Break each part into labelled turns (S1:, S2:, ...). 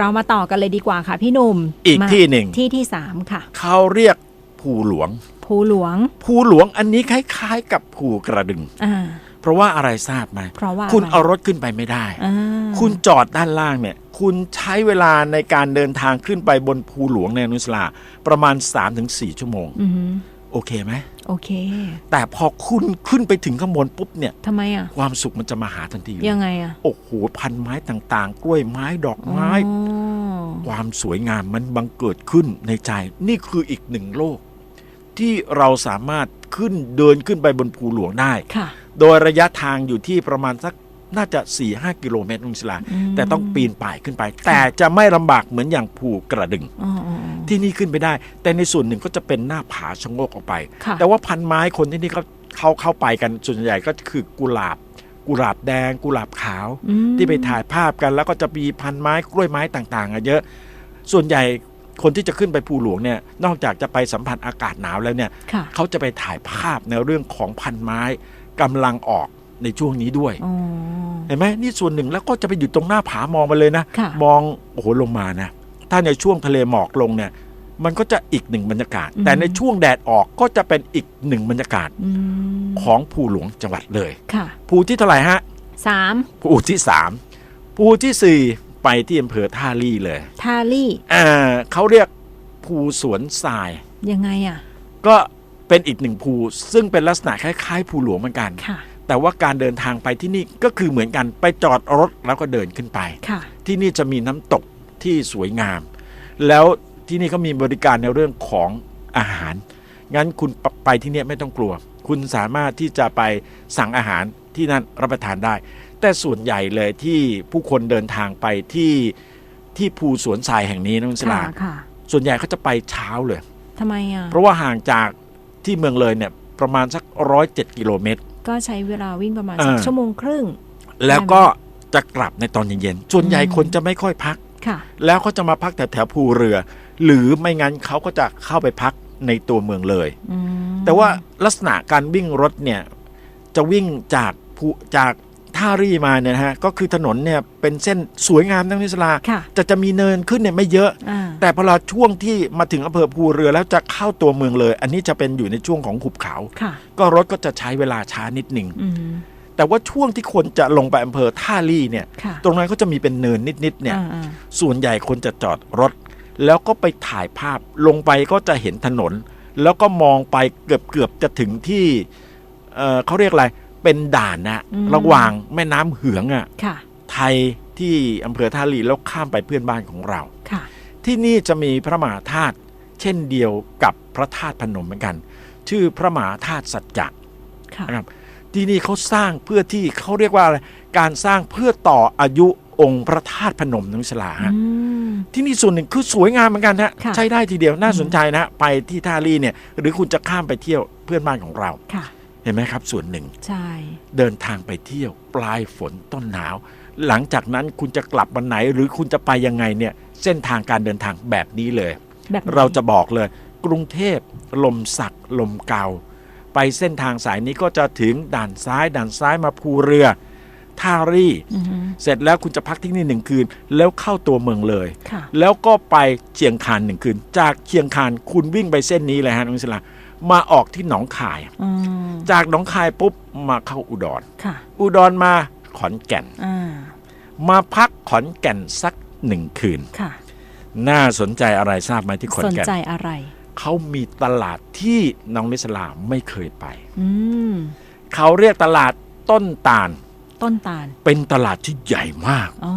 S1: เรามาต่อกันเลยดีกว่าค่ะพี่หนุ่ม
S2: อีก
S1: มา
S2: ที่หนึ่ง
S1: ที่ที่สามค่ะ
S2: เขาเรียกภูหลวง
S1: ภูหลวง
S2: ภูหลวงอันนี้คล้าย ๆ กับภูกระดึง
S1: อ่า
S2: เพราะว่าอะไรทราบไหม
S1: เพราะว่า
S2: คุณะ
S1: ไร
S2: เอารถขึ้นไปไม่ได้
S1: อ่า
S2: คุณจอดด้านล่างเนี่ย คุณใช้เวลาในการเดินทางขึ้นไปบนภูหลวงในอนุสลาประมาณ 3-4 ชั่วโมง
S1: อือหือ
S2: โอเคไหม
S1: โอเค
S2: แต่พอคุณขึ้นไปถึงข้างบนปุ๊บเนี่ย
S1: ทำไมอะ
S2: ความสุขมันจะมาหาทันทีเลย
S1: ยังไงอะ
S2: โอ้โหพันไม้ต่างๆ กล้วยไม้ดอกไม้
S1: อ๋อ
S2: ความสวยงามมันบังเกิดขึ้นในใจ นี่คืออีกหนึ่งโลก ที่เราสามารถขึ้นเดินขึ้นไปบนภูหลวงได้
S1: ค่ะ
S2: โดยระยะทางอยู่ที่ประมาณสักน่าจะ4-5กิโลเมตรนุงศิลา
S1: อืม
S2: แต่ต้องปีนป่ายขึ้นไป แต่จะไม่ลำบากเหมือนอย่างภูกระดึง
S1: อ๋ออ๋ออ๋อ
S2: ที่นี่ขึ้นไปได้ แต่ในส่วนหนึ่งก็จะเป็นหน้าผาชะโงกออกไป
S1: ค่ะ
S2: แต่ว่าพันไม้คนที่นี่เขาเขาเข้าไปกันส่วนใหญ่ก็คือกุหลาบ กุหลาบแดง กุหลาบขาว
S1: อืม
S2: ที่ไปถ่ายภาพกันแล้วก็จะมีพันไม้กล้วยไม้ต่างๆอะเยอะ ส่วนใหญ่คนที่จะขึ้นไปภูหลวงเนี่ยนอกจากจะไปสัมผัสอากาศหนาวแล้วเนี่ย
S1: ค่ะ
S2: เขาจะไปถ่ายภาพในเรื่องของพันไม้กำลังออกในช่วงนี้ด้วย
S1: อ๋อ
S2: เห็นไหมนี่ส่วนหนึ่งแล้วก็จะไปอยู่ตรงหน้าผามองไปเลยนะ
S1: ค่ะ
S2: มองโอ้โหลงมานะ ถ้าในช่วงทะเลหมอกลงเนี่ย มันก็จะอีกหนึ่งบรรยากาศ
S1: อืม
S2: แต่ในช่วงแดดออกก็จะเป็นอีกหนึ่งบรรยากาศ
S1: อืม
S2: ของภูหลวงจังหวัดเลย
S1: ค่ะ
S2: ภูที่เท่าไหร่ฮะ
S1: สาม
S2: ภูที่สามภูที่สี่ไปที่อำเภอท่าลี่เลย
S1: ทาลี่
S2: อ่าเขาเรียกภูสวนทราย
S1: ยังไงอะ
S2: ก็เป็นอีกหนึ่งภูซึ่งเป็นลักษณะคล้ายๆภูหลวงเหมือนกัน
S1: ค่ะ
S2: แต่ว่าการเดินทางไปที่นี่ก็คือเหมือนกันไปจอดรถแล้วก็เดินขึ้นไป
S1: ค่ะ
S2: ที่นี่จะมีน้ำตกที่สวยงาม แล้ว ที่นี่เขามีบริการในเรื่องของอาหาร งั้นคุณปไปที่เนี่ยไม่ต้องกลัว คุณสามารถที่จะไปสั่งอาหารที่นั่นรับประทานได้ แต่ส่วนใหญ่เลยที่ผู้คนเดินทางไปที่ที่ภูสวนทรายแห่งนี้นะคุณส
S1: ค่ะ
S2: ลา
S1: ค่ะ
S2: ส่วนใหญ่เขาจะไปเช้าเลย
S1: ทำไมอะ
S2: เพราะว่าห่างจากที่เมืองเลยเนี่ยประมาณสักร้อยเจ็ดกิโลเมตร
S1: ก็ใช้เวลาวิ่งประมาณ
S2: อ่า
S1: สักชั่วโมงครึ่ง
S2: แล้วก็จะกลับในตอนเย็นๆ ส่วนใหญ่
S1: อืม
S2: คนจะไม่ค่อยพัก
S1: ค่ะ
S2: แล้วก็จะมาพักแถวๆภูเรือ หรือไม่งั้นเขาก็จะเข้าไปพักในตัวเมืองเลย
S1: อืม
S2: แต่ว่าลักษณะการวิ่งรถเนี่ยจะวิ่งจากภูจากท่ารี่มาเนี่ยนะฮะก็คือถนนเนี่ยเป็นเส้นสวยงามทั้งนิสลา
S1: ค่ะ
S2: จะจะมีเนินขึ้นเนี่ยไม่เยอะ
S1: อ่า
S2: แต่พอเราช่วงที่มาถึงอำเภอภูเรือแล้วจะเข้าตัวเมืองเลย อันนี้จะเป็นอยู่ในช่วงของหุบเขา
S1: ค่ะ
S2: ก็รถก็จะใช้เวลาช้านิดหนึ่ง
S1: อืม
S2: แต่ว่าช่วงที่คนจะลงไปอำเภอท่าลี่เนี่ย
S1: ค่ะ
S2: ตรงนั้นก็จะมีเป็นเนินนิดๆเนี่ย
S1: อ่าอ่า
S2: ส่วนใหญ่คนจะจอดรถ แล้วก็ไปถ่ายภาพลงไปก็จะเห็นถนน แล้วก็มองไปเกือบเกือบๆจะถึงที่เอ่อเขาเรียกอะไรเป็นด่านนะระหว่างแม่น้ำเหืองอะ
S1: ค่ะ
S2: ไทยที่อำเภอท่าลีแล้วข้ามไปเพื่อนบ้านของเรา
S1: ค่ะ
S2: ที่นี่จะมีพระมหาธาตุเช่นเดียวกับพระธาตุพนมเหมือนกัน ชื่อพระมหาธาตุสัจจะ
S1: ค่ะ
S2: นะครับ ที่นี่เขาสร้างเพื่อที่เขาเรียกว่าอะไรการสร้างเพื่อต่ออายุองค์พระธาตุพนมนังสลาฮะ
S1: อืม
S2: ที่นี่ส่วนหนึ่งคือสวยงามเหมือนกันฮะ
S1: ค่ะ
S2: ใช้ได้ทีเดียวน่าสนใจนะ ไปที่ท่าลี่เนี่ย หรือคุณจะข้ามไปเที่ยวเพื่อนบ้านของเรา
S1: ค่ะ
S2: เห็นไหมครับ ส่วนหนึ่ง
S1: ใช่
S2: เดินทางไปเที่ยวปลายฝนต้นหนาว หลังจากนั้นคุณจะกลับวันไหน หรือคุณจะไปยังไงเนี่ย เส้นทางการเดินทางแบบนี้เลย
S1: แบบไหน
S2: เราจะบอกเลย กรุงเทพลมสักลมเกา ไปเส้นทางสายนี้ก็จะถึงด่านซ้าย ด่านซ้ายมาภูเรือท่ารี่
S1: อือฮึ
S2: เสร็จแล้วคุณจะพักที่นี่หนึ่งคืน แล้วเข้าตัวเมืองเลย
S1: ค่ะ
S2: แล้วก็ไปเชียงคานหนึ่งคืน จากเชียงคานคุณวิ่งไปเส้นนี้เลยฮะน้องศิลามาออกที่หนองคาย
S1: อืม
S2: จากหนองคายปุ๊บมาเข้าอุดร
S1: ค่ะ
S2: อุดรมาขอนแก่น
S1: อ่า
S2: มาพักขอนแก่นสักหนึ่งคืน
S1: ค่ะ
S2: น่าสนใจอะไรทราบไหมที่ขอน
S1: สน
S2: แก่น
S1: ใจอะไร
S2: เขามีตลาดที่น้องนิสลาไม่เคยไป
S1: อืม
S2: เขาเรียกตลาดต้นตาล
S1: ต้นตาล
S2: เป็นตลาดที่ใหญ่มาก
S1: อ๋อ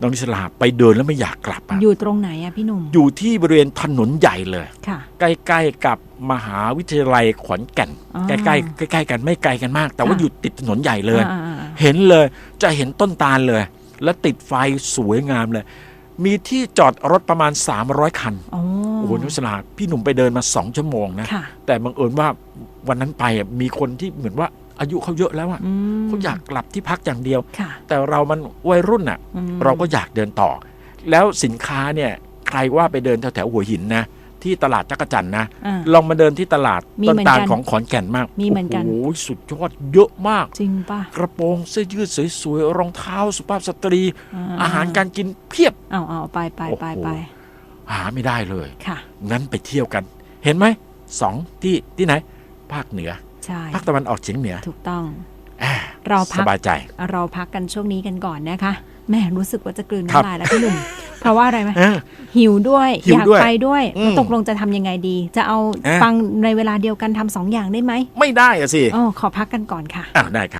S2: น้องนิสลาไปเดินแล้วไม่อยากกลับอะ
S1: อยู่ตรงไหนอะพี่หนุ่ม
S2: อยู่ที่บริเวณถนนใหญ่เลย
S1: ค่ะ
S2: ใกล้ๆกับมหาวิทยาลัยขอนแก่น
S1: อ๋อ
S2: ใกล้ๆใกล้ๆกันไม่ไกลกันมาก แต่ว่า
S1: ค่ะ
S2: อยู่ติดถนนใหญ่เลย
S1: อ่าอ่าอ่า
S2: เห็นเลยจะเห็นต้นตาลเลย แล้วติดไฟสวยงามเลย มีที่จอดรถประมาณ 300 คัน
S1: อ๋อ
S2: โอ้โหนุสลาพี่หนุ่มไปเดินมา2ชั่วโมงนะ
S1: ค่ะ
S2: แต่บังเอิญว่าวันนั้นไปอะมีคนที่เหมือนว่าอายุเขาเยอะแล้วอะ
S1: อืม
S2: เขาอยากกลับที่พักอย่างเดียว
S1: ค่ะ
S2: แต่เรามันวัยรุ่นอะ
S1: อืม
S2: เราก็อยากเดินต่อ แล้วสินค้าเนี่ยใครว่าไปเดินแถวแถวๆหัวหินนะ ที่ตลาดจักรจันทร์นะ
S1: อ่า
S2: ลองมาเดินที่ตลาด
S1: มี
S2: ต้น
S1: เหมือน
S2: ตาล
S1: กัน
S2: ของขอนแก่นมาก
S1: มีเหมือนกัน
S2: โอ้โหสุดยอดเยอะมาก
S1: จริงป่ะ
S2: กระโปรงเสื้อยืดสวยๆรองเท้าสุภาพสตรีอาหารการกินเพียบ
S1: เอาเอาไปไปไป
S2: โอ้โห
S1: ไป
S2: หาไม่ได้เลย
S1: ค่ะ
S2: งั้นไปเที่ยวกัน เห็นไหมสองที่ที่ไหน ภาคเหนือ
S1: ใช่
S2: ภาคตะวันออกเฉียงเหนือ
S1: ถูกต้อง
S2: อ่า
S1: เราพั
S2: ส
S1: ก
S2: บายใจ
S1: เราพักกันช่วงนี้กันก่อนนะคะแหม่รู้สึกว่าจะกลืน
S2: ครับ
S1: น้ำลายแล้วพี่หนุ่ม เพราะว่าอะไรไหม
S2: เออ
S1: หิวด้วย
S2: หิว
S1: อยาก
S2: ด้วย
S1: ไปด้วย
S2: อืม
S1: ตกลงจะทำยังไงดี จะเอา
S2: เอ๊ะ
S1: ฟังในเวลาเดียวกันทำสองอย่างได้ไหม
S2: ไม่ได้อะสิ
S1: อ๋อขอพักกันก่อนค่ะ
S2: อ้าวได้ครับ